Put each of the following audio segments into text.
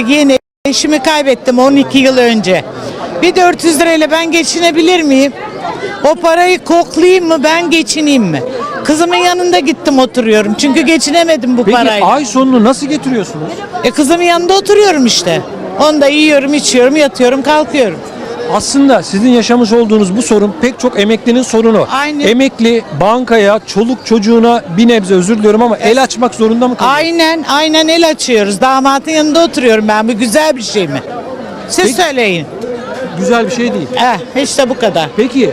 yeni. Eşimi kaybettim 12 yıl önce. Bir 400 lirayla ben geçinebilir miyim? O parayı koklayayım mı ben geçineyim mi? Kızımın yanında gittim oturuyorum. Çünkü geçinemedim bu Peki parayla. ay sonunu nasıl getiriyorsunuz? E kızımın yanında oturuyorum işte. Onda yiyorum, içiyorum, yatıyorum, kalkıyorum. Aslında sizin yaşamış olduğunuz bu sorun pek çok emeklinin sorunu. Aynen. Emekli bankaya, çoluk çocuğuna bir nebze özür diliyorum ama el açmak zorunda mı kalıyor? Aynen, aynen el açıyoruz. Damatın yanında oturuyorum ben. Bu güzel bir şey mi? Siz Peki. söyleyin. Güzel bir şey değil. Eh, işte bu kadar. Peki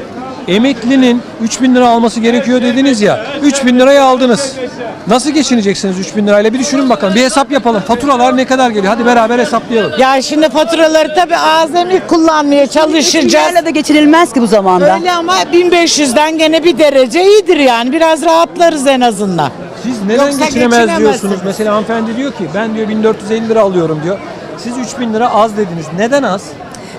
emeklinin 3000 lira alması gerekiyor dediniz ya. 3000 lirayı aldınız. Nasıl geçineceksiniz 3000 lirayla? Bir düşünün bakalım. Bir hesap yapalım. Faturalar ne kadar geliyor? Hadi beraber hesaplayalım. Ya şimdi faturaları tabii azami kullanmaya çalışacağız. Kimlerle de geçinilmez ki bu zamanda. Öyle ama 1500'den gene bir derece iyidir yani. Biraz rahatlarız en azından. Siz neden Yoksa geçinemez geçinemezsiniz. diyorsunuz? Mesela hanımefendi diyor ki ben diyor 1450 lira alıyorum diyor. Siz 3000 lira az dediniz. Neden az?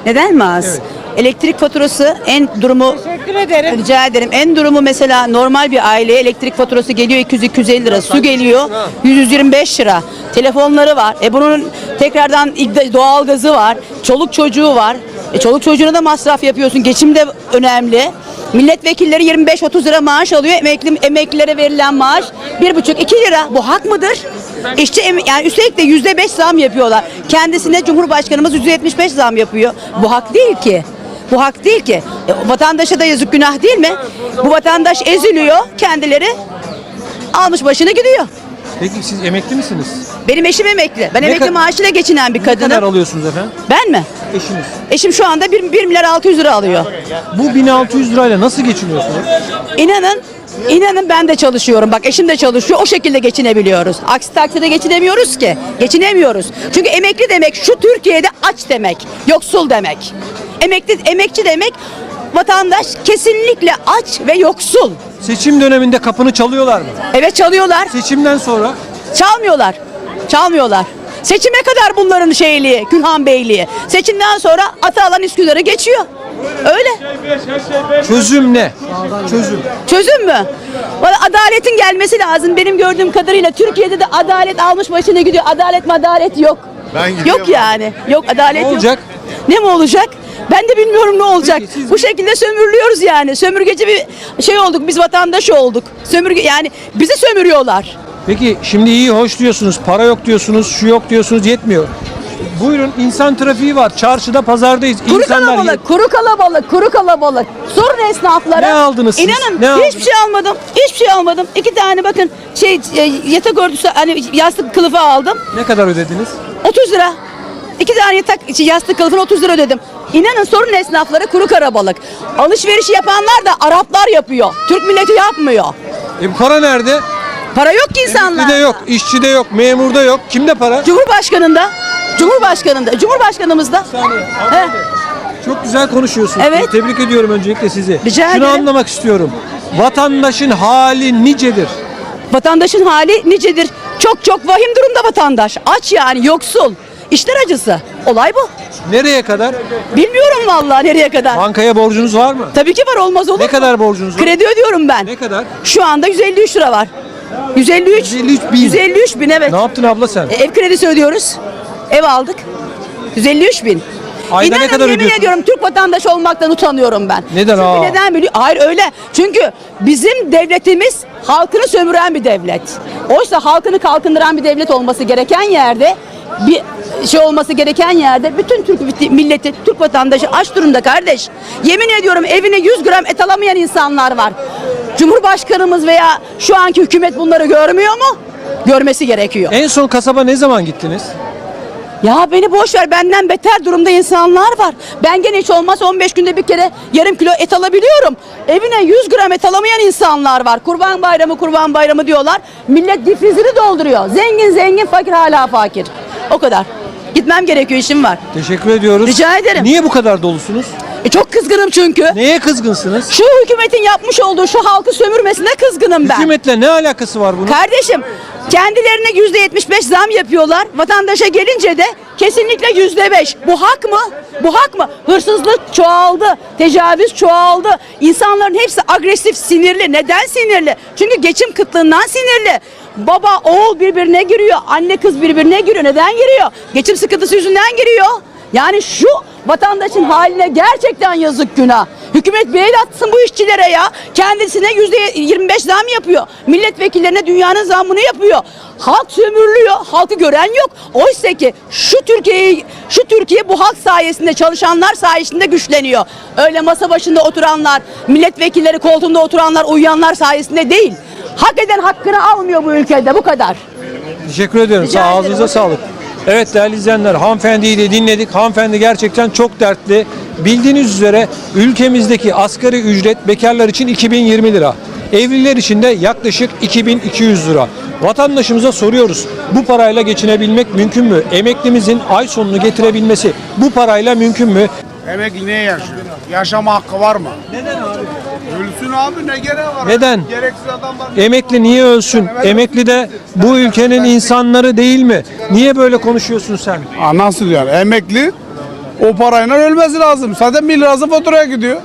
Neden mi az? Evet. Elektrik faturası en durumu Teşekkür ederim. rica ederim. En durumu mesela normal bir aileye elektrik faturası geliyor 200-250 lira. Su geliyor 100-125 lira. Telefonları var. E bunun tekrardan doğalgazı var. Çoluk çocuğu var. E çoluk çocuğuna da masraf yapıyorsun. Geçim de önemli. Milletvekilleri 25-30 lira maaş alıyor. Emekli, emeklilere verilen maaş 1,5-2 lira. Bu hak mıdır? İşçi yani üstelik de yüzde beş zam yapıyorlar. Kendisine Cumhurbaşkanımız yüzde yetmiş beş zam yapıyor. Bu hak değil ki. Bu hak değil ki. E, vatandaşa da yazık günah değil mi? Bu vatandaş eziliyor, kendileri almış başını gidiyor. Peki siz emekli misiniz? Benim eşim emekli. Ben Ne emekli kad- maaşıyla geçinen bir Ne kadar kadınım. alıyorsunuz efendim? Ben mi? Eşiniz. Eşim şu anda 1, 1 milyar 600 lira alıyor. Bu 1600 lirayla nasıl geçiniyorsunuz? İnanın, inanın ben de çalışıyorum. Bak eşim de çalışıyor. O şekilde geçinebiliyoruz. Aksi takdirde geçinemiyoruz ki. Geçinemiyoruz. Çünkü emekli demek şu Türkiye'de aç demek. Yoksul demek. Emekli, emekçi demek vatandaş kesinlikle aç ve yoksul. Seçim döneminde kapını çalıyorlar mı? Evet çalıyorlar. Seçimden sonra Çalmıyorlar. Çalmıyorlar. Seçime kadar bunların şeyliği, Külhan Beyliği. Seçimden sonra ata alan Üsküdar'ı geçiyor. Öyle. çözüm ne? Çözüm. Çözüm mü? Valla adaletin gelmesi lazım. Benim gördüğüm kadarıyla Türkiye'de de adalet almış başına gidiyor. Adalet madalet yok. Ben yok yani. Yok adalet Ne yok. Ne mi olacak? Ben de bilmiyorum ne olacak. Peki siz- Bu şekilde sömürülüyoruz yani. Sömürgeci bir şey olduk. Biz vatandaş olduk. Sömürge yani bizi sömürüyorlar. Peki şimdi iyi hoş diyorsunuz, para yok diyorsunuz, şu yok diyorsunuz yetmiyor. Buyurun insan trafiği var. Çarşıda, pazardayız. Kuru İnsanlar kalabalık, kuru kalabalık, kuru kalabalık. Sorun esnaflara. Ne aldınız siz? İnanın Ne aldınız? hiçbir şey almadım. Hiçbir şey almadım. İki tane bakın şey e, yatak örtüsü hani yastık kılıfı aldım. ne kadar ödediniz? 30 lira. İki tane yatak şey, yastık kılıfına 30 lira ödedim. İnanın sorun esnafları kuru karabalık. Alışveriş yapanlar da Araplar yapıyor. Türk milleti yapmıyor. E para nerede? Para yok ki insanlar. Emekli de yok, işçi de yok, memurda yok. Kimde para? Cumhurbaşkanında. Cumhurbaşkanında. Cumhurbaşkanımızda. Çok güzel konuşuyorsunuz. Evet. Tebrik ediyorum öncelikle sizi. Rica Şunu ederim. anlamak istiyorum. Vatandaşın hali nicedir? Vatandaşın hali nicedir. Çok çok vahim durumda vatandaş. Aç yani yoksul. İşler acısı. Olay bu. Nereye kadar? Bilmiyorum vallahi nereye kadar. Bankaya borcunuz var mı? Tabii ki var olmaz olur Ne mu? kadar borcunuz var? Kredi ödüyorum ben. Ne kadar? Şu anda 153 lira var. 153. 153 bin. 153 bin evet. Ne yaptın abla sen? E, ev kredisi ödüyoruz. Ev aldık. 153 bin. Ayda ne İnanın kadar yemin ödüyorsun? ediyorum Türk vatandaşı olmaktan utanıyorum ben. Neden Çünkü aa? neden biliyor? Hayır öyle. Çünkü bizim devletimiz halkını sömüren bir devlet. Oysa halkını kalkındıran bir devlet olması gereken yerde bir şey olması gereken yerde bütün Türk milleti, Türk vatandaşı aç durumda kardeş. Yemin ediyorum evine 100 gram et alamayan insanlar var. Cumhurbaşkanımız veya şu anki hükümet bunları görmüyor mu? Görmesi gerekiyor. En son kasaba ne zaman gittiniz? Ya beni boş ver benden beter durumda insanlar var. Ben gene hiç olmaz 15 günde bir kere yarım kilo et alabiliyorum. Evine 100 gram et alamayan insanlar var. Kurban bayramı kurban bayramı diyorlar. Millet difrizini dolduruyor. Zengin zengin fakir hala fakir. O kadar. Gitmem gerekiyor işim var. Teşekkür ediyoruz. Rica ederim. Niye bu kadar dolusunuz? E çok kızgınım çünkü. Neye kızgınsınız? Şu hükümetin yapmış olduğu şu halkı sömürmesine kızgınım ben. Hükümetle ne alakası var bunun? Kardeşim Kendilerine yüzde 75 zam yapıyorlar. Vatandaşa gelince de kesinlikle yüzde 5. Bu hak mı? Bu hak mı? Hırsızlık çoğaldı. Tecavüz çoğaldı. İnsanların hepsi agresif, sinirli. Neden sinirli? Çünkü geçim kıtlığından sinirli. Baba, oğul birbirine giriyor. Anne kız birbirine giriyor. Neden giriyor? Geçim sıkıntısı yüzünden giriyor. Yani şu vatandaşın haline gerçekten yazık günah. Hükümet bir el atsın bu işçilere ya. Kendisine yüzde 25 zam yapıyor. Milletvekillerine dünyanın zammını yapıyor. Halk sömürülüyor. Halkı gören yok. Oysa ki şu Türkiye'yi şu Türkiye bu halk sayesinde çalışanlar sayesinde güçleniyor. Öyle masa başında oturanlar, milletvekilleri koltuğunda oturanlar, uyuyanlar sayesinde değil. Hak eden hakkını almıyor bu ülkede bu kadar. Teşekkür ediyorum. Rica Sağ ağzınıza sağlık. Evet değerli izleyenler hanımefendiyi de dinledik. Hanımefendi gerçekten çok dertli. Bildiğiniz üzere ülkemizdeki asgari ücret bekarlar için 2020 lira. Evliler için de yaklaşık 2200 lira. Vatandaşımıza soruyoruz. Bu parayla geçinebilmek mümkün mü? Emeklimizin ay sonunu getirebilmesi bu parayla mümkün mü? Emekli niye yaşıyor? Yaşama hakkı var mı? Neden abi? Ölsün abi ne gereği var? Neden? Gereksiz adam var. Emekli niye ölsün? Emekli de bu ülkenin insanları değil mi? Niye böyle konuşuyorsun sen? Aa, nasıl yani? Emekli o parayla ölmesi lazım. Zaten 1 lirası faturaya gidiyor.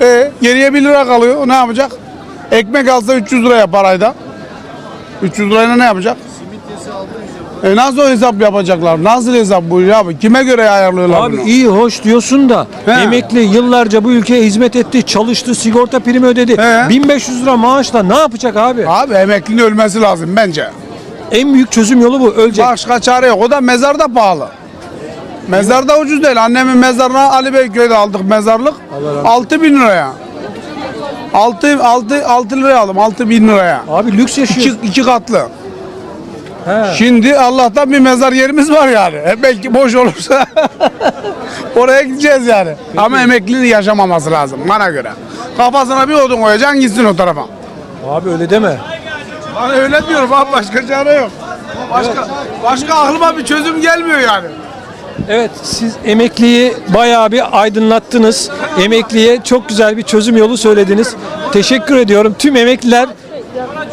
E, geriye 1 lira kalıyor. O ne yapacak? Ekmek alsa 300 liraya parayda. 300 lirayla ne yapacak? E nasıl hesap yapacaklar? Nasıl hesap bu ya abi? Kime göre ayarlıyorlar Abi bunu? iyi hoş diyorsun da He. emekli yıllarca bu ülkeye hizmet etti, çalıştı, sigorta primi ödedi. He. 1500 lira maaşla ne yapacak abi? Abi emeklinin ölmesi lazım bence. En büyük çözüm yolu bu. Ölecek. Başka çare yok. O da mezarda pahalı. Mezarda ucuz değil. Annemin mezarına Ali Beyköy'de aldık mezarlık. 6 bin liraya. 6, 6, 6 liraya aldım. 6 bin liraya. Abi lüks İki, yaşıyorsun. iki katlı. He. Şimdi Allah'tan bir mezar yerimiz var yani. E belki boş olursa oraya gideceğiz yani. Ama emeklinin yaşamaması lazım bana göre. Kafasına bir odun koyacaksın gitsin o tarafa. Abi öyle deme. Hani öyle diyorum abi başka çare yok. Başka başka aklıma bir çözüm gelmiyor yani. Evet siz emekliyi bayağı bir aydınlattınız. Emekliye çok güzel bir çözüm yolu söylediniz. Teşekkür ediyorum. Tüm emekliler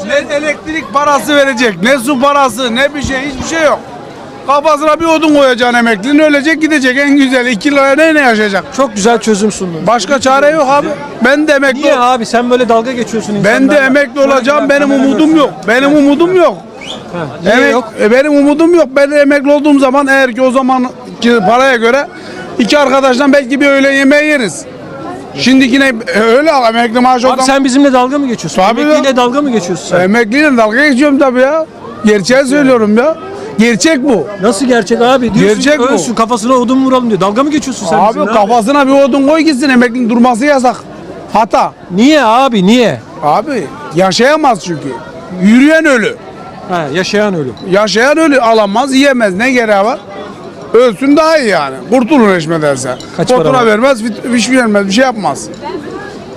Ne elektrik parası verecek, ne su parası, ne bir şey, hiçbir şey yok. Kafasına bir odun koyacaksın emeklinin ölecek gidecek en güzel 2 liraya ne ne yaşayacak? çok güzel çözüm sundunuz. Başka çare yok abi. Ben de emekli Niye abi sen böyle dalga geçiyorsun Ben de insanlarla? emekli olacağım. Benim kamera umudum görsün. yok. Benim umudum yok. Ha, niye Emek- yok? e, Benim umudum yok. Ben emekli olduğum zaman eğer ki o zaman paraya göre iki arkadaştan belki bir öğlen yemeği yeriz. Şimdikine e, öyle emekli maaş Abi olsam sen bizimle dalga mı geçiyorsun? Tabii Emekliyle ya. dalga mı geçiyorsun sen? emekliyle dalga geçiyorum tabii ya. Gerçeği söylüyorum ya. Gerçek bu. Nasıl gerçek abi? Diyorsun Gerçek ki bu. ölsün kafasına odun vuralım diyor. Dalga mı geçiyorsun sen Abi bizimle kafasına bir odun koy gitsin emeklinin durması yasak. Hata. Niye abi niye? Abi yaşayamaz çünkü. Yürüyen ölü. Ha, yaşayan ölü. Yaşayan ölü alamaz, yiyemez. Ne gereği var? Ölsün daha iyi yani. Kurtulur eşme derse. Kaç para Fatura var? vermez, fit- hiçbir şey vermez, bir şey yapmaz.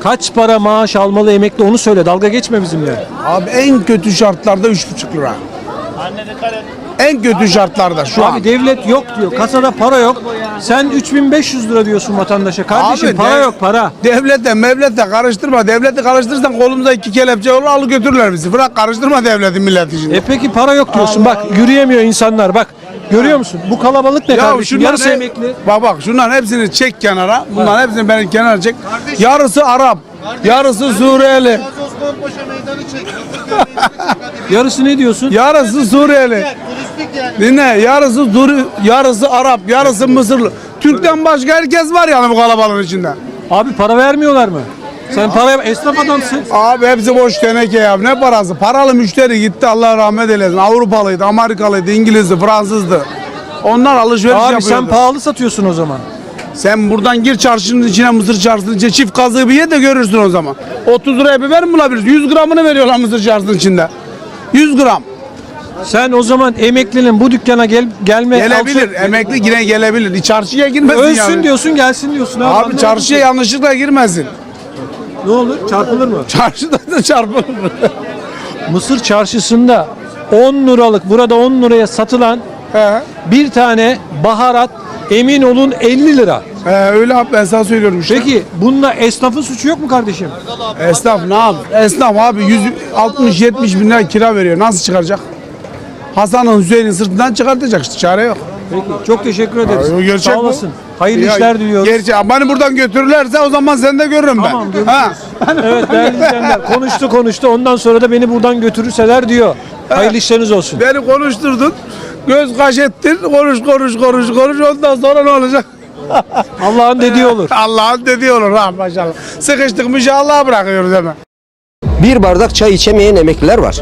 Kaç para maaş almalı emekli onu söyle. Dalga geçme bizimle. Abi en kötü şartlarda üç buçuk lira. En kötü şartlarda şu Abi an. devlet yok diyor. Kasada para yok. Sen 3500 lira diyorsun vatandaşa. Kardeşim Abi para dev- yok para. Devlete, mevlete karıştırma. Devleti karıştırırsan kolumuza iki kelepçe olur, alı götürürler bizi. Bırak karıştırma devleti milleti şimdi. E peki para yok diyorsun. Bak yürüyemiyor insanlar. Bak görüyor musun? Bu kalabalık ne kardeşim? şunların Yarısı emekli. Bak bak şunların hepsini çek kenara. Bunların hepsini benim kenara çek. Yarısı Arap, yarısı Suriyeli, Yarısı ne diyorsun? yarısı Suriyeli. Dinle yarısı Suri, yarısı Arap, yarısı Mısırlı. Türk'ten başka herkes var yani bu kalabalığın içinde. Abi para vermiyorlar mı? Sen para esnaf adamsın. Abi hepsi boş teneke ya. Ne parası? Paralı müşteri gitti Allah rahmet eylesin. Avrupalıydı, Amerikalıydı, İngilizdi, Fransızdı. Onlar alışveriş Abi yapıyordu. sen pahalı satıyorsun o zaman. Sen buradan gir çarşının içine, Mısır çarşısının içine çift kazığı bir ye de görürsün o zaman. 30 liraya biber mi bulabilirsin? 100 gramını veriyorlar Mısır çarşısının içinde. 100 gram. Sen o zaman emeklinin bu dükkana gel gelme Gelebilir. alçak- Emekli yine gelebilir. Çarşıya girmesin Ölsün yani. diyorsun gelsin diyorsun abi. Abi Anlamadım çarşıya yanlışlıkla girmesin. Ne olur çarpılır mı? Çarşıda da çarpılır. Mısır çarşısında 10 liralık burada 10 liraya satılan He. bir tane baharat emin olun 50 lira. He, öyle abi ben sana söylüyorum işte. Peki bunda esnafın suçu yok mu kardeşim? Esnaf ne yap? Esnaf abi 160-70 bin lira kira veriyor. Nasıl çıkaracak? Hasan'ın Hüseyin'in sırtından çıkartacak işte çare yok. Peki, çok teşekkür ederiz. Ya, gerçek Sağ bu. olasın. Hayırlı Ya, işler diliyoruz. Gerçek. Beni buradan götürürlerse o zaman seni de görürüm ben. Tamam, görüşürüz. Evet değerli izleyenler konuştu konuştu ondan sonra da beni buradan götürürseler diyor. Hayırlı işleriniz olsun. Beni konuşturdun. Göz kaş ettin. Konuş konuş konuş konuş. Ondan sonra ne olacak? Allah'ın dediği olur. Allah'ın dediği olur ha maşallah. Sıkıştık mı Allah'a bırakıyoruz hemen. Bir bardak çay içemeyen emekliler var.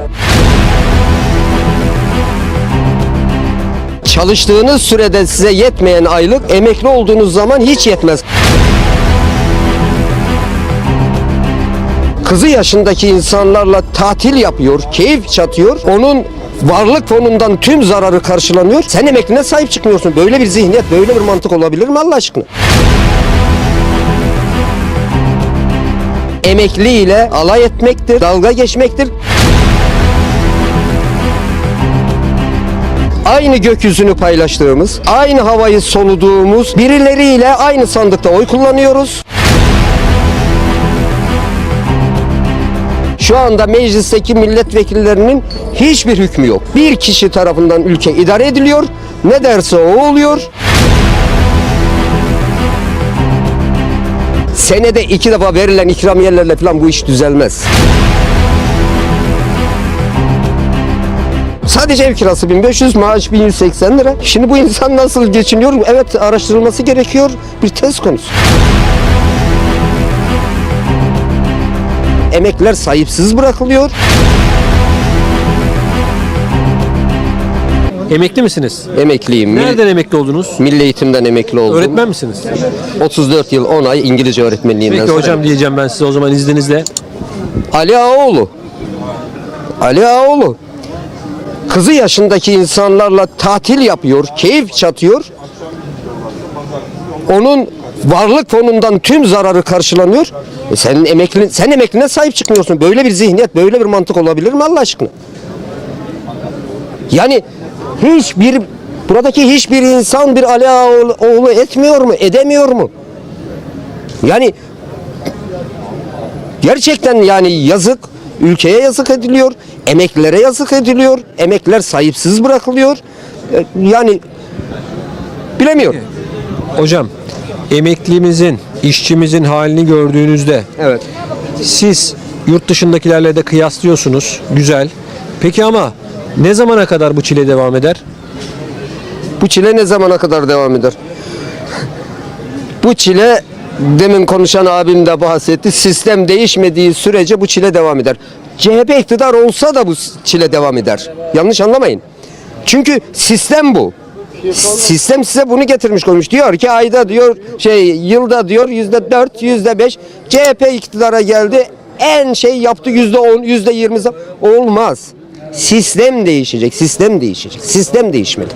Çalıştığınız sürede size yetmeyen aylık emekli olduğunuz zaman hiç yetmez. Kızı yaşındaki insanlarla tatil yapıyor, keyif çatıyor. Onun varlık fonundan tüm zararı karşılanıyor. Sen emekline sahip çıkmıyorsun. Böyle bir zihniyet, böyle bir mantık olabilir mi Allah aşkına? emekli ile alay etmektir, dalga geçmektir. Aynı gökyüzünü paylaştığımız, aynı havayı soluduğumuz birileriyle aynı sandıkta oy kullanıyoruz. Şu anda meclisteki milletvekillerinin hiçbir hükmü yok. Bir kişi tarafından ülke idare ediliyor. Ne derse o oluyor. senede iki defa verilen ikramiyelerle falan bu iş düzelmez. Sadece ev kirası 1500, maaş 1180 lira. Şimdi bu insan nasıl geçiniyor? Evet araştırılması gerekiyor. Bir test konusu. Emekler sahipsiz bırakılıyor. Emekli misiniz? Emekliyim. Nereden emekli oldunuz? Milli eğitimden emekli oldum. Öğretmen misiniz? 34 yıl 10 ay İngilizce öğretmenliğinden Peki sonra hocam diyeceğim ben size o zaman izninizle. Ali Ağaoğlu. Ali Ağaoğlu. Kızı yaşındaki insanlarla tatil yapıyor, keyif çatıyor. Onun varlık fonundan tüm zararı karşılanıyor. E senin emekli, sen emekline sahip çıkmıyorsun. Böyle bir zihniyet, böyle bir mantık olabilir mi Allah aşkına? Yani hiçbir buradaki hiçbir insan bir Ali oğlu etmiyor mu? Edemiyor mu? Yani Gerçekten yani yazık. Ülkeye yazık ediliyor. Emeklilere yazık ediliyor. Emekliler sahipsiz bırakılıyor. E, Yani bilemiyorum. Hocam emeklimizin, işçimizin halini gördüğünüzde Evet. siz yurt dışındakilerle de kıyaslıyorsunuz. Güzel. Peki ama ne zamana kadar bu çile devam eder? Bu çile ne zamana kadar devam eder? Bu çile demin konuşan abim de bahsetti. Sistem değişmediği sürece bu çile devam eder. CHP iktidar olsa da bu çile devam eder. Yanlış anlamayın. Çünkü sistem bu. Sistem size bunu getirmiş koymuş. Diyor ki ayda diyor şey yılda diyor yüzde dört yüzde beş CHP iktidara geldi en şey yaptı yüzde on yüzde yirmi olmaz. Sistem değişecek. Sistem değişecek. Sistem değişmeli.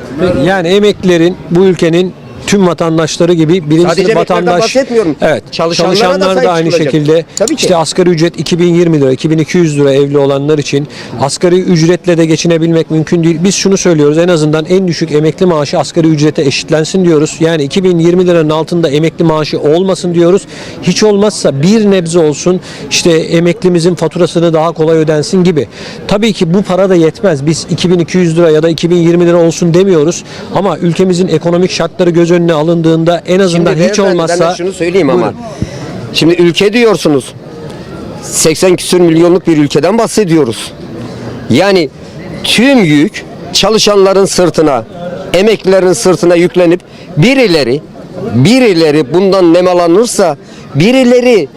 Yani emeklilerin bu ülkenin tüm vatandaşları gibi birinci Sadece vatandaş bahsetmiyorum. Evet. Çalışanlara da Çalışanlar da, sahip aynı çıkılacak. şekilde. Tabii ki. İşte asgari ücret 2020 lira, 2200 lira evli olanlar için asgari ücretle de geçinebilmek mümkün değil. Biz şunu söylüyoruz. En azından en düşük emekli maaşı asgari ücrete eşitlensin diyoruz. Yani 2020 liranın altında emekli maaşı olmasın diyoruz. Hiç olmazsa bir nebze olsun işte emeklimizin faturasını daha kolay ödensin gibi. Tabii ki bu para da yetmez. Biz 2200 lira ya da 2020 lira olsun demiyoruz. Ama ülkemizin ekonomik şartları göz önüne alındığında en azından Şimdi hiç beyefendi, olmazsa ben de şunu söyleyeyim ama. Buyurun. Şimdi ülke diyorsunuz. 80 küsür milyonluk bir ülkeden bahsediyoruz. Yani tüm yük çalışanların sırtına, emeklilerin sırtına yüklenip birileri birileri bundan nemalanırsa birileri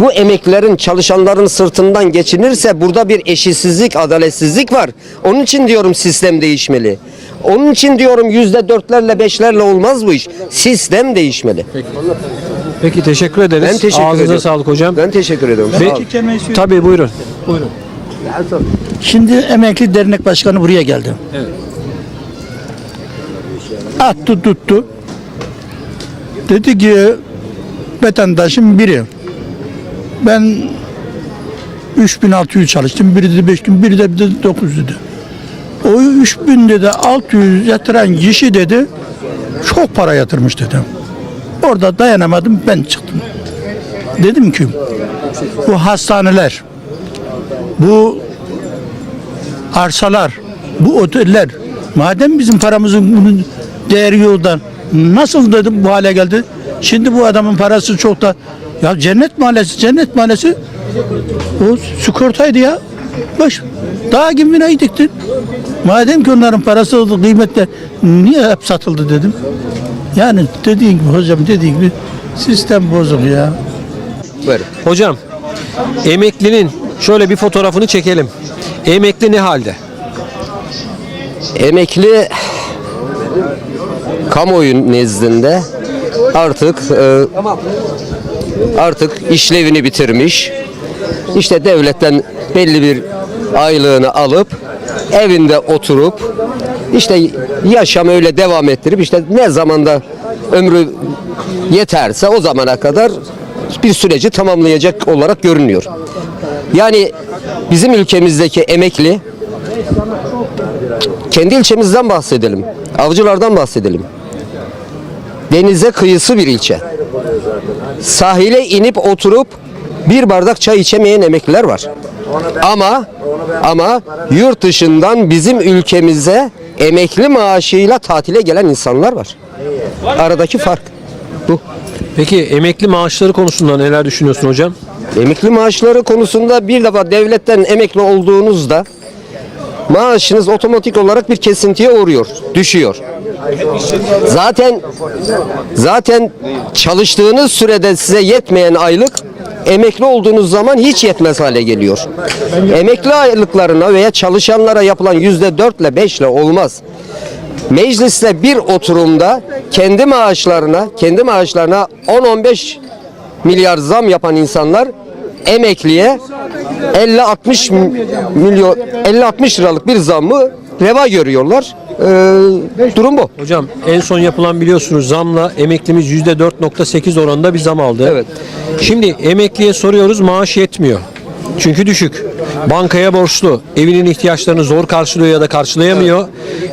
bu emeklilerin çalışanların sırtından geçinirse burada bir eşitsizlik, adaletsizlik var. Onun için diyorum sistem değişmeli. Onun için diyorum yüzde dörtlerle beşlerle olmaz bu iş. Sistem değişmeli. Peki teşekkür ederiz. Ben teşekkür Ağzınıza ediyorum. sağlık hocam. Ben teşekkür ediyorum. Ve- Sağ olun. Tabii buyurun. Şimdi emekli dernek başkanı buraya geldi. Evet. Attı tuttu. Dedi ki vatandaşım biri. Ben 3600 çalıştım. Biri dedi 5000, biri de bir de 900 dedi. O 3000 dedi 600 yatıran kişi dedi çok para yatırmış dedim. Orada dayanamadım ben çıktım. Dedim ki bu hastaneler, bu arsalar, bu oteller madem bizim paramızın bunun değeri yoldan nasıl dedim bu hale geldi? Şimdi bu adamın parası çok da ya cennet mahallesi cennet mahallesi o sigortaydı ya. Baş daha gibi binayı diktin. Madem ki onların parası oldu kıymetli niye hep satıldı dedim. Yani dediğin gibi hocam dediğin gibi sistem bozuk ya. Buyurun. Hocam emeklinin şöyle bir fotoğrafını çekelim. Emekli ne halde? Emekli kamuoyu nezdinde artık e, artık işlevini bitirmiş. İşte devletten belli bir aylığını alıp evinde oturup işte yaşam öyle devam ettirip işte ne zamanda ömrü yeterse o zamana kadar bir süreci tamamlayacak olarak görünüyor. Yani bizim ülkemizdeki emekli kendi ilçemizden bahsedelim. Avcılardan bahsedelim. Denize kıyısı bir ilçe. Sahile inip oturup bir bardak çay içemeyen emekliler var. Ama ama yurt dışından bizim ülkemize emekli maaşıyla tatile gelen insanlar var. Aradaki fark bu. Peki emekli maaşları konusunda neler düşünüyorsun hocam? Emekli maaşları konusunda bir defa devletten emekli olduğunuzda maaşınız otomatik olarak bir kesintiye uğruyor, düşüyor. Zaten zaten çalıştığınız sürede size yetmeyen aylık emekli olduğunuz zaman hiç yetmez hale geliyor. Emekli aylıklarına veya çalışanlara yapılan yüzde dörtle beşle olmaz. Mecliste bir oturumda kendi maaşlarına, kendi maaşlarına 10-15 milyar zam yapan insanlar emekliye 50-60 milyon 50-60 liralık bir zammı reva görüyorlar. Ee, durum bu. Hocam en son yapılan biliyorsunuz zamla emeklimiz %4.8 oranında bir zam aldı. Evet. Şimdi emekliye soruyoruz maaş yetmiyor. Çünkü düşük. Bankaya borçlu. Evinin ihtiyaçlarını zor karşılıyor ya da karşılayamıyor.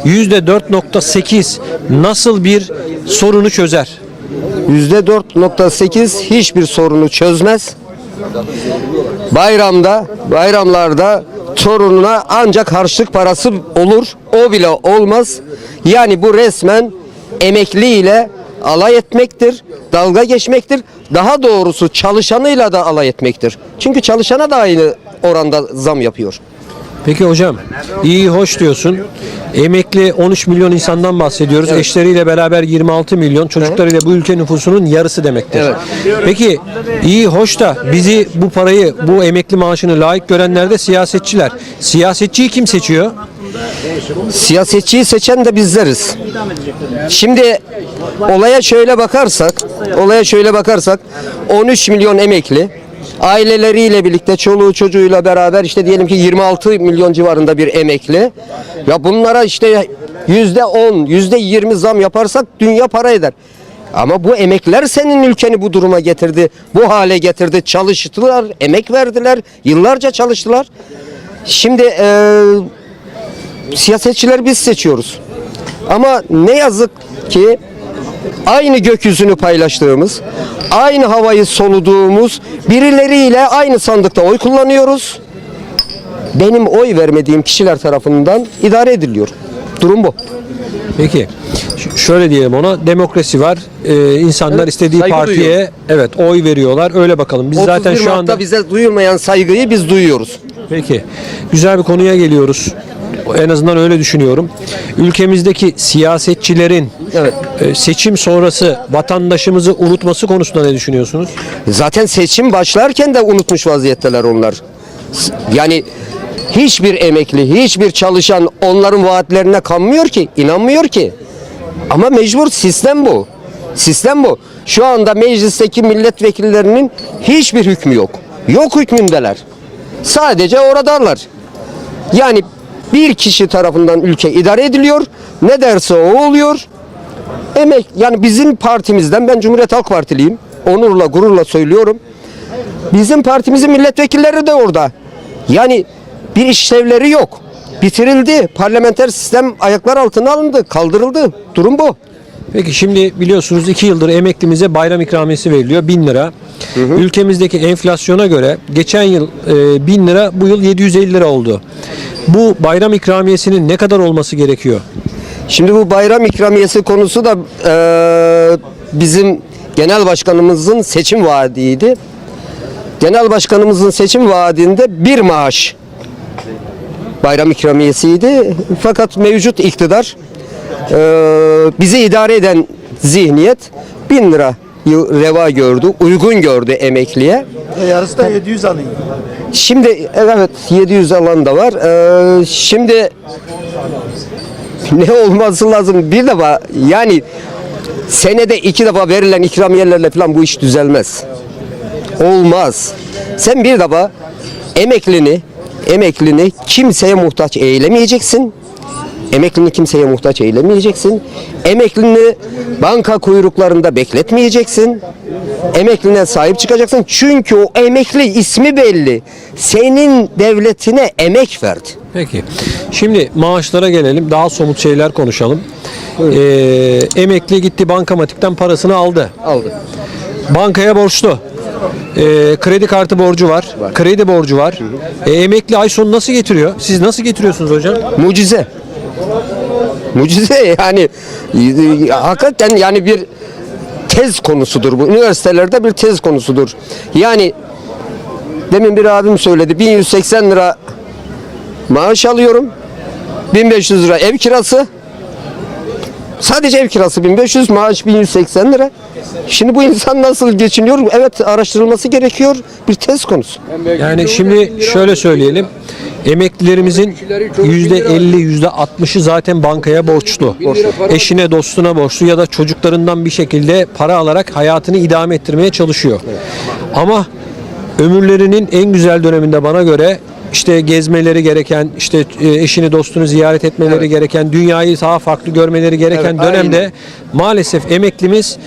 %4.8 nasıl bir sorunu çözer? %4.8 hiçbir sorunu çözmez. Bayramda, bayramlarda torununa ancak harçlık parası olur. O bile olmaz. Yani bu resmen emekli ile alay etmektir, dalga geçmektir. Daha doğrusu çalışanıyla da alay etmektir. Çünkü çalışana da aynı oranda zam yapıyor. Peki hocam iyi hoş diyorsun. Emekli 13 milyon insandan bahsediyoruz. Eşleriyle beraber 26 milyon çocuklarıyla bu ülke nüfusunun yarısı demektir. Evet. Peki iyi hoş da bizi bu parayı bu emekli maaşını layık görenler de siyasetçiler. Siyasetçiyi kim seçiyor? Siyasetçiyi seçen de bizleriz. Şimdi olaya şöyle bakarsak, olaya şöyle bakarsak 13 milyon emekli aileleriyle birlikte çoluğu çocuğuyla beraber işte diyelim ki 26 milyon civarında bir emekli. Ya bunlara işte yüzde 10, yüzde 20 zam yaparsak dünya para eder. Ama bu emekler senin ülkeni bu duruma getirdi, bu hale getirdi. Çalıştılar, emek verdiler, yıllarca çalıştılar. Şimdi eee siyasetçileri biz seçiyoruz. Ama ne yazık ki aynı gökyüzünü paylaştığımız, aynı havayı soluduğumuz birileriyle aynı sandıkta oy kullanıyoruz. Benim oy vermediğim kişiler tarafından idare ediliyor. Durum bu. Peki şöyle diyelim ona demokrasi var. Ee, insanlar Evet, istediği partiye duyuyor. evet oy veriyorlar. Öyle bakalım. Biz zaten 31 şu anda bize duyulmayan saygıyı biz duyuyoruz. Peki. Güzel bir konuya geliyoruz. En azından öyle düşünüyorum. Ülkemizdeki siyasetçilerin Evet. e, seçim sonrası vatandaşımızı unutması konusunda ne düşünüyorsunuz? Zaten seçim başlarken de unutmuş vaziyetteler onlar. Yani hiçbir emekli, hiçbir çalışan onların vaatlerine kanmıyor ki, inanmıyor ki. Ama mecbur sistem bu. Sistem bu. Şu anda meclisteki milletvekillerinin hiçbir hükmü yok. Yok hükmündeler. Sadece oradalar. Yani bir kişi tarafından ülke idare ediliyor. Ne derse o oluyor. Emek yani bizim partimizden ben Cumhuriyet Halk Partiliyim. Onurla gururla söylüyorum. Bizim partimizin milletvekilleri de orada. Yani bir işlevleri yok. Bitirildi. Parlamenter sistem ayaklar altına alındı, kaldırıldı. Durum bu. Peki şimdi biliyorsunuz iki yıldır emeklimize bayram ikramiyesi veriliyor 1000 lira. Ülkemizdeki enflasyona göre geçen yıl e, 1000 lira bu yıl 750 lira oldu. Bu bayram ikramiyesinin ne kadar olması gerekiyor? Şimdi bu bayram ikramiyesi konusu da eee, bizim genel başkanımızın seçim vaadiydi. Genel başkanımızın seçim vaadinde bir maaş bayram ikramiyesiydi. Fakat mevcut iktidar eee, bizi idare eden zihniyet bin lira reva gördü, uygun gördü emekliye. Yarısı da 700 alıyor. Şimdi evet 700 alan da var. Ee, şimdi ne olması lazım? Bir defa yani senede iki defa verilen ikramiyelerle falan bu iş düzelmez. Olmaz. Sen bir defa emeklini emeklini kimseye muhtaç eylemeyeceksin. Emeklini kimseye muhtaç eylemeyeceksin. Emeklini banka kuyruklarında bekletmeyeceksin. Emekline sahip çıkacaksın. Çünkü o emekli ismi belli. Senin devletine emek verdi. Peki. Şimdi maaşlara gelelim. Daha somut şeyler konuşalım. Ee, emekli gitti bankamatikten parasını aldı. Aldı. Bankaya borçlu. Ee, kredi kartı borcu var. Kredi borcu var. Ee, emekli ay sonu nasıl getiriyor? Siz nasıl getiriyorsunuz hocam? Mucize. Mucize yani hakikaten yani bir tez konusudur bu. Üniversitelerde bir tez konusudur. Yani demin bir abim söyledi 1180 lira maaş alıyorum. 1500 lira ev kirası. Sadece ev kirası 1500, maaş 1180 lira. Şimdi bu insan nasıl geçiniyor? Evet araştırılması gerekiyor. Bir tez konusu. Yani şimdi şöyle söyleyelim. Emeklilerimizin yüzde 50, yüzde 60'ı zaten bankaya borçlu. Eşine, dostuna borçlu ya da çocuklarından bir şekilde para alarak hayatını idame ettirmeye çalışıyor. Ama ömürlerinin en güzel döneminde bana göre işte gezmeleri gereken, işte e, eşini, dostunu ziyaret etmeleri gereken, dünyayı daha farklı görmeleri gereken Evet, dönemde aynen. maalesef emeklimiz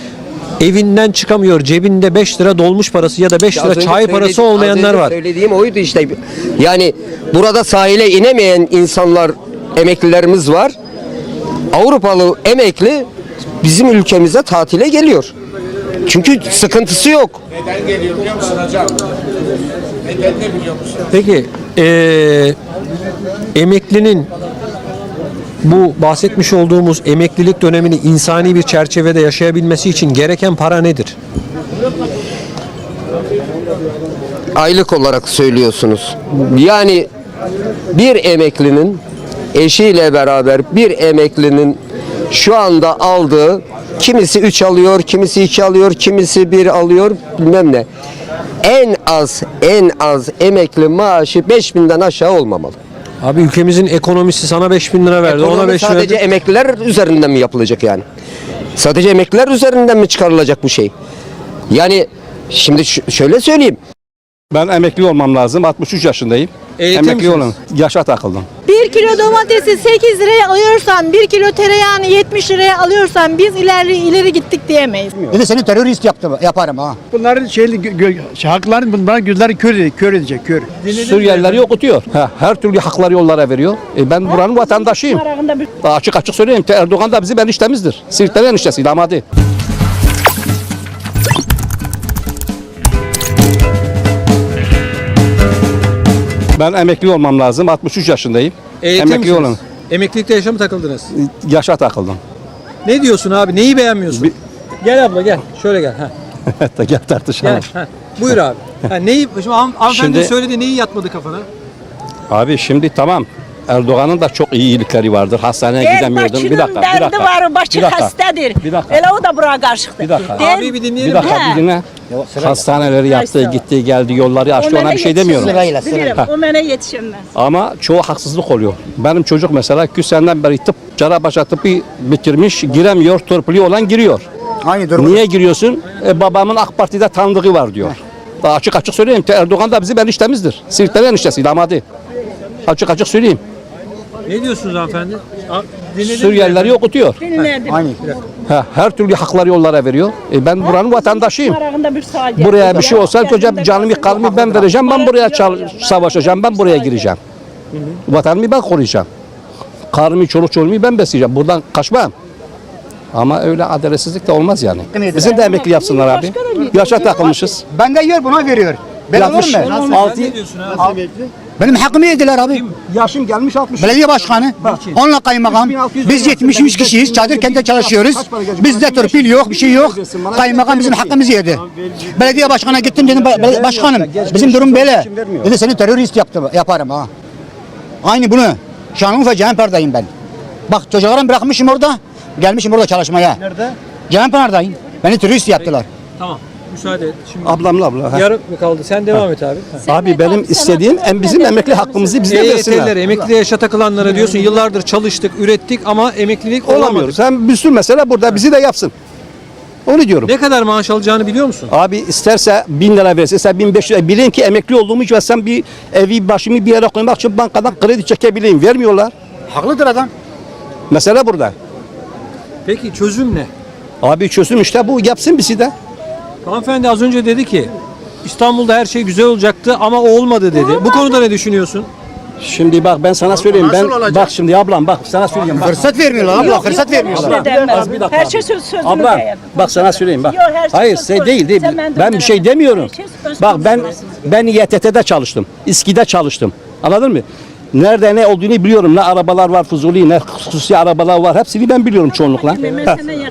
evinden çıkamıyor. Cebinde 5 lira dolmuş parası ya da 5 Az lira çay parası olmayanlar var. Söylediğim oydu işte. Yani burada sahile inemeyen insanlar, emeklilerimiz var. Avrupalı emekli bizim ülkemize tatile geliyor. Çünkü sıkıntısı yok. Peki eee, emeklinin bu bahsetmiş olduğumuz emeklilik dönemini insani bir çerçevede yaşayabilmesi için gereken para nedir? Aylık olarak söylüyorsunuz. Yani bir emeklinin eşiyle beraber bir emeklinin şu anda aldığı kimisi 3 alıyor, kimisi 2 alıyor, kimisi 1 alıyor bilmem ne. En az en az emekli maaşı 5000'den aşağı olmamalı. Abi ülkemizin ekonomisi sana 5000 lira verdi, ona Ekonomi 5 sadece verdi. emekliler üzerinden mi yapılacak yani? Sadece emekliler üzerinden mi çıkarılacak bu şey? Yani şimdi şöyle söyleyeyim. Ben emekli olmam lazım. 63 yaşındayım. Eğitim emekli misiniz? olun. Yaşa takıldım. 1 kilo domatesi 8 liraya alıyorsan, 1 kilo tereyağını 70 liraya alıyorsan biz ileri ileri gittik diyemeyiz. Bir de seni terörist yaptım, yaparım ha. Bunların şeyli gö- gö- hakların bunların gözleri kör edecek, kör edecek, kör. Suriyelileri okutuyor. Ha, her türlü hakları yollara veriyor. E ben buranın vatandaşıyım. Daha açık açık söyleyeyim. Erdoğan da bizim eniştemizdir. Siirt'ten eniştesi damadı. Ben emekli olmam lazım. 63 yaşındayım. Eğitim emekli misiniz? olun. Emeklilikte yaşa mı takıldınız? Yaşa takıldım. Ne diyorsun abi? Neyi beğenmiyorsun? Gel abla gel. Şöyle gel. Ha. Gel Gel. tartışalım. Ha. Buyur abi. Ha, neyi, şimdi han- hanımefendi Şimdi- söyledi neyi yatmadı kafana? Abi şimdi tamam. Erdoğan'ın da çok iyi iyilikleri vardır. Hastaneye gidemiyordum. Bir dakika, bir dakika. var, başı Bir dakika. hastadır. Bir dakika. Hele o da buraya karşıktı. Bir dakika. Değil- Abi bir Bir dinleyelim. dakika He. bir dinle. Hastaneleri yaptı, Neyse. gitti, geldi, yolları açtı. Ona bir şey demiyorum. Sırayla, sırayla. Bilirim, o bana yetişemez. Ama çoğu haksızlık oluyor. Benim çocuk mesela 2 seneden beri tıp, Cerrahpaşa tıbbı bitirmiş, giremiyor, törpülü olan giriyor. Aynı durum. Niye giriyorsun? E, babamın AK Parti'de tanıdığı var diyor. Daha açık açık söyleyeyim. Erdoğan da bizim eniştemizdir. Siirt'ten eniştesi, damadı. Açık açık söyleyeyim. Ne diyorsunuz hanımefendi? A-? Suriyelileri okutuyor. Dinlerdim. Aynı. Ha, her türlü hakları yollara veriyor. E, ben buranın vatandaşıyım. Buraya bir şey olsa önce canımı kalbimi ben vereceğim. Ben buraya savaşacağım. Ben buraya gireceğim. Vatanımı ben koruyacağım. Karımı, çoluk çocuğumu ben besleyeceğim. Buradan kaçmam. Ama öyle adaletsizlik de olmaz yani. Bizim de emekli yapsınlar abi. Yaşa takılmışız. Ben de yer buna veriyor. Ben olur Yapmış. mu? Altı, Ne diyorsun abi? Benim hakkımı yediler abi. Yaşım gelmiş 60. Belediye başkanı, onunla kaymakam. Biz 73 kişiyiz. Çadır kentte çalışıyoruz. Bizde torpil yok, bir şey yok. Kaymakam bizim hakkımızı yedi. Belediye başkanına gittim dedim "Be- be- başkanım bizim durum böyle. Dedi seni terörist yaptı, yaparım ha. Aynı bunu. Şanlıurfa Cihangir'dayım ben. Bak çocuklarımı bırakmışım orada. Gelmişim orada çalışmaya. Nerede? Cihangir'dayım. Beni terörist yaptılar. Tamam. Müsaade et. Şimdi Ablamla abla. ha. yarım mı kaldı? Sen devam et abi. Abi benim istediğim en bizim emekli hakkımızı bize versinler. emekli yaşa takılanlara diyorsun yıllardır çalıştık, ürettik ama emeklilik olamıyoruz. Olamıyoruz. Hem bir sürü mesele burada bizi de yapsın. Onu diyorum. Ne kadar maaş alacağını biliyor musun? Abi isterse bin lira verse, isterse bin beş lira. Bileyim ki emekli olduğumu hiç versem bir evi başımı bir yere koymak için bankadan kredi çekebileyim. Vermiyorlar. Haklıdır adam. Mesele burada. Peki çözüm ne? Abi çözüm işte bu. Yapsın bizi de. Hanımefendi az önce dedi ki İstanbul'da her şey güzel olacaktı ama o olmadı dedi. Bu konuda ne düşünüyorsun? Şimdi bak ben sana söyleyeyim. Ben bak şimdi ablam bak sana söyleyeyim. Bak. Fırsat vermiyorlar abla, fırsat vermiyorlar. Az bir dakika. Her şey söz sözünü Abla de bak sana söyleyeyim bak. Yok, her şey Hayır söz şey değil değil. Sen ben Ben bir şey demiyorum. Şey Bak ben ben YTT'de çalıştım. İSKİ'de çalıştım. Anladın mı? Nerede ne olduğunu biliyorum. Ne arabalar var Fuzuli, ne hususi arabalar var. Hepsini ben biliyorum çoğunlukla.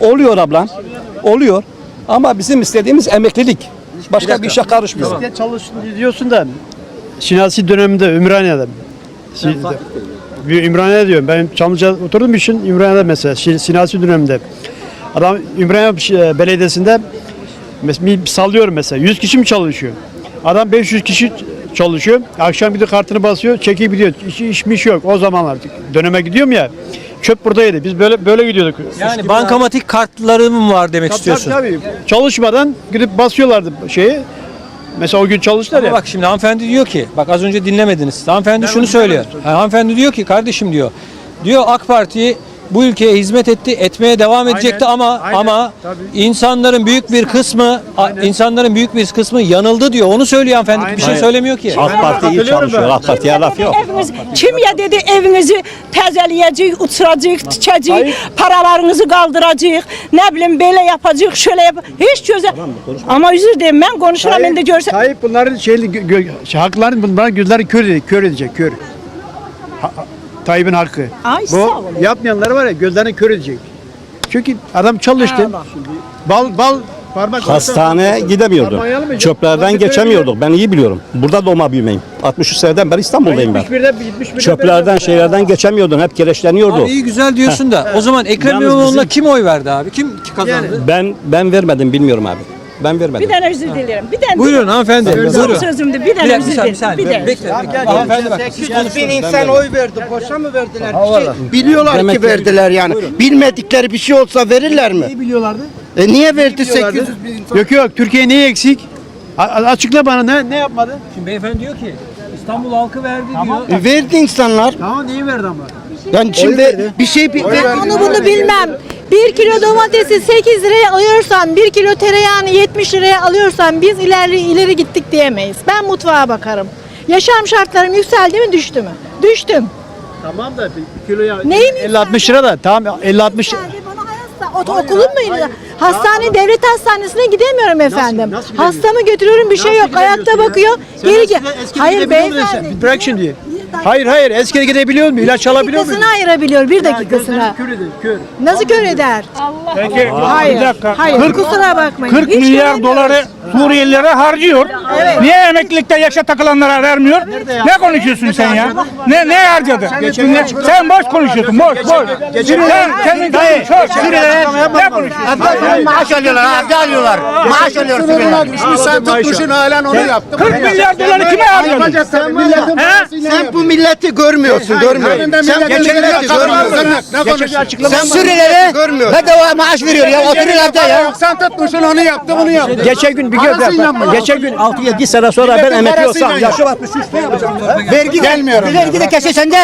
Oluyor ablam. Oluyor. Ama bizim istediğimiz emeklilik. Başka bir işe karışmıyor. Bizde çalıştın diyorsun da Sinasi döneminde Ümraniye'de. Bir Ümraniye diyorum. Ben Çamlıca oturdum için Ümraniye'de mesela Şi- Sinasi döneminde. Adam Ümraniye e, Belediyesi'nde mes- bir sallıyorum mesela 100 kişi mi çalışıyor? Adam 500 kişi çalışıyor. Akşam gidiyor kartını basıyor, çekip gidiyor. İş, işmiş yok. O zamanlar döneme gidiyorum ya. Çöp buradaydı. Biz böyle böyle gidiyorduk. Yani bankamatik kartları mı var demek Tabii, istiyorsun? tabii, tabii. Çalışmadan gidip basıyorlardı şeyi. Mesela o gün çalıştılar Ama ya. bak şimdi hanımefendi diyor ki, bak az önce dinlemediniz. Hanımefendi şunu söylüyor. Ha, hanımefendi diyor ki kardeşim diyor. Diyor AK Parti bu ülkeye hizmet etti, etmeye devam edecekti ama aynen, ama tabii. insanların büyük bir kısmı a- insanların büyük bir kısmı yanıldı diyor. Onu söylüyor hanımefendi. Bir şey Aynen. söylemiyor ki. AK Parti iyi çalışıyor. AK Parti'ye laf yok. Eviniz, kim ya dedi evinizi təzələyəcək, uçuracaq, tikəcək, paralarınızı qaldıracaq, nə bilim belə yapacaq, şöyle yap. Hiç gözə. Ama üzür deyim ben konuşuram indi görsə. Tayyip bunların şeyli gö- gö- şey, haklarını bunların gözleri kör kör edecek, kör. Ha- ha- Tayyip'in hakkı. Ay, Bu yapmayanlar var ya gözlerini kör edecek. Çünkü adam çalıştı. Bal bal parmak Hastaneye gidemiyorduk. Çöplerden geçemiyorduk. Ben iyi biliyorum. Burada doğma büyümeyim. 63 seneden beri İstanbul'dayım ben. 71'de 71'de Çöplerden şeylerden geçemiyordun. Hep kireçleniyordu. Abi iyi güzel diyorsun da o zaman Ekrem Yalnız İmamoğlu'na bizim- kim oy verdi abi? Kim kazandı? Ben ben vermedim bilmiyorum abi. Ben Bir vermedim. dənə üzr dilerim. Bir dənə. Buyurun hanımefendi. Son Buyurun. sözümdür. Bir Bir bir saniye, bir dilerim. Bir dənə. Bekle. Hanımefendi bak. siz bin insan oy verdi. Boşa mı verdiler? Bir şey, biliyorlar Demek ki ki- verdiler yani. Bilmedikleri bir şey olsa verirler mi? Neyi biliyorlardı? E niye verdi Biliyorlardı. 800 bin insan? Yok yok Türkiye neyi eksik? A- a- açıkla bana ne ne yapmadı? Şimdi beyefendi diyor ki İstanbul halkı verdi diyor. E verdi insanlar. Tamam neyi verdi ama? Yani şimdi bir şey bir Onu bunu bilmem. Bir kilo domatesi 8 liraya alıyorsan, bir kilo tereyağını 70 liraya alıyorsan biz ileri ileri gittik diyemeyiz. Ben mutfağa bakarım. Yaşam şartlarım yükseldi mi düştü mü? Düştüm. Tamam da bir kilo ya. Neyin 50-60 lira da tamam 50-60 Yükseldi, bana hayatsa- O, okulum mu? Hastane, devlet hastanesine gidemiyorum efendim. nasıl gidemiyorsun? Hastamı götürüyorum bir şey Nasıl yok. Ayakta gidemiyorsun bakıyor. Sen Geri gel. eskiden Hayır gidebiliyor musun beyefendi. Bırak şimdi. Hayır hayır eskide gidebiliyor mu? İlaç alabiliyor mu? dakikasını ayırabiliyor bir dakikasına. Kör edin kör. Nasıl kör eder? Peki Hayır. Hayır. Kusura bakmayın. 40 Hiç milyar güvenmiyorum. doları Suriyelilere harcıyor. Niye emeklilikte yaşa takılanlara vermiyor? Ne konuşuyorsun sen ya? Ne ne harcadı? Sen boş konuşuyorsun. Boş boş. Sen çok. Suriyelere ne konuşuyorsun? Maaş alıyorlar, evde alıyorlar. Maaş alıyor Suriyeliler. sen tutmuşsun halen onu yaptın. 40 milyar doları kime harcadın? Sen bu milleti görmüyorsun, görmüyorsun. Sen bu milleti görmüyorsun. Ne konuşuyorsun? Sen Suriyelilere bedava maaş veriyor ya. Oturuyor evde ya. Sen tutmuşsun onu yaptı, bunu yaptı. Geçen gün Geçen gün 6-7 sene sonra ben emekli olsam yaşım 63 ne yapacağım? Vergi gelmiyor. Vergi de kese sende.